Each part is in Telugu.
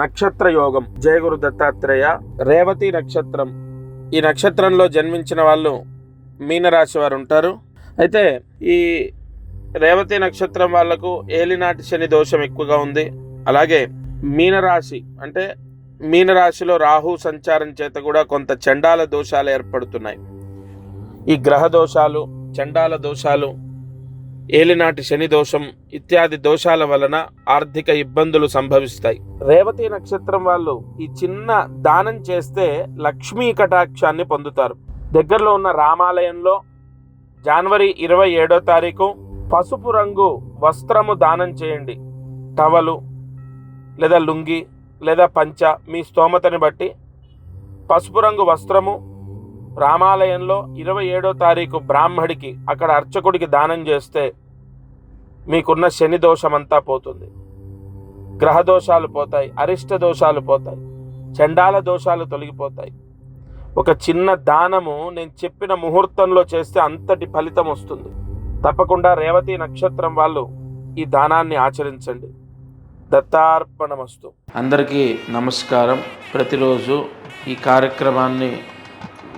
నక్షత్ర యోగం జయగురు దత్తాత్రేయ. రేవతి నక్షత్రం. ఈ నక్షత్రంలో జన్మించిన వాళ్ళు మీనరాశి వారు ఉంటారు. అయితే ఈ రేవతి నక్షత్రం వాళ్ళకు ఏలినాటి శని దోషం ఎక్కువగా ఉంది. అలాగే మీనరాశి అంటే మీనరాశిలో రాహు సంచారం చేత కూడా కొంత చండాల దోషాలు ఏర్పడుతున్నాయి. ఈ గ్రహ దోషాలు చండాల దోషాలు ఏలినాటి శని దోషం ఇత్యాది దోషాల వలన ఆర్థిక ఇబ్బందులు సంభవిస్తాయి. రేవతి నక్షత్రం వాళ్ళు ఈ చిన్న దానం చేస్తే లక్ష్మీ కటాక్షాన్ని పొందుతారు. దగ్గరలో ఉన్న రామాలయంలో జనవరి ఇరవై ఏడో తారీఖు పసుపు రంగు వస్త్రము దానం చేయండి. టవలు లేదా లుంగి లేదా పంచ మీ స్తోమతని బట్టి పసుపు రంగు వస్త్రము రామాలయంలో ఇరవై ఏడో తారీఖు బ్రాహ్మడికి అక్కడ అర్చకుడికి దానం చేస్తే మీకున్న శని దోషమంతా పోతుంది. గ్రహ దోషాలు పోతాయి అరిష్ట దోషాలు పోతాయి చండాల దోషాలు తొలగిపోతాయి. ఒక చిన్న దానము నేను చెప్పిన ముహూర్తంలో చేస్తే అంతటి ఫలితం వస్తుంది. తప్పకుండా రేవతి నక్షత్రం వాళ్ళు ఈ దానాన్ని ఆచరించండి. దత్తార్పణమస్తు. అందరికీ నమస్కారం. ప్రతిరోజు ఈ కార్యక్రమాన్ని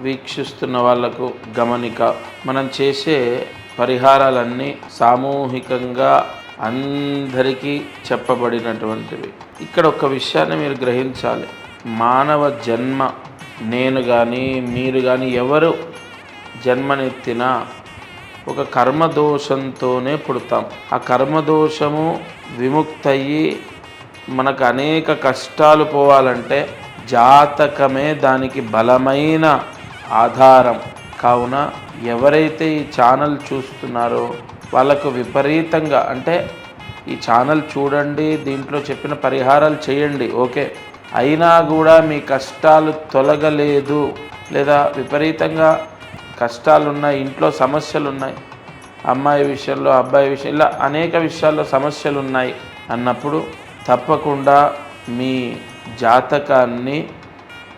వీక్షిస్తున్న వాళ్ళకు గమనిక. మనం చేసే పరిహారాలన్నీ సామూహికంగా అందరికీ చెప్పబడినటువంటివి. ఇక్కడ ఒక విషయాన్ని మీరు గ్రహించాలి. మానవ జన్మ నేను కానీ మీరు కానీ ఎవరు జన్మనెత్తినా ఒక కర్మదోషంతోనే పుడతాం. ఆ కర్మదోషము విముక్తయ్యి మనకు అనేక కష్టాలు పోవాలంటే జాతకమే దానికి బలమైన ఆధారం. కావున ఎవరైతే ఈ ఛానల్ చూస్తున్నారో వాళ్ళకు విపరీతంగా అంటే ఈ ఛానల్ చూడండి దీంట్లో చెప్పిన పరిహారాలు చేయండి ఓకే. అయినా కూడా మీ కష్టాలు తొలగలేదు లేదా విపరీతంగా కష్టాలు ఉన్నాయి ఇంట్లో సమస్యలు ఉన్నాయి అమ్మాయి విషయంలో అబ్బాయి విషయం ఇలా అనేక విషయాల్లో సమస్యలు ఉన్నాయి అన్నప్పుడు తప్పకుండా మీ జాతకాన్ని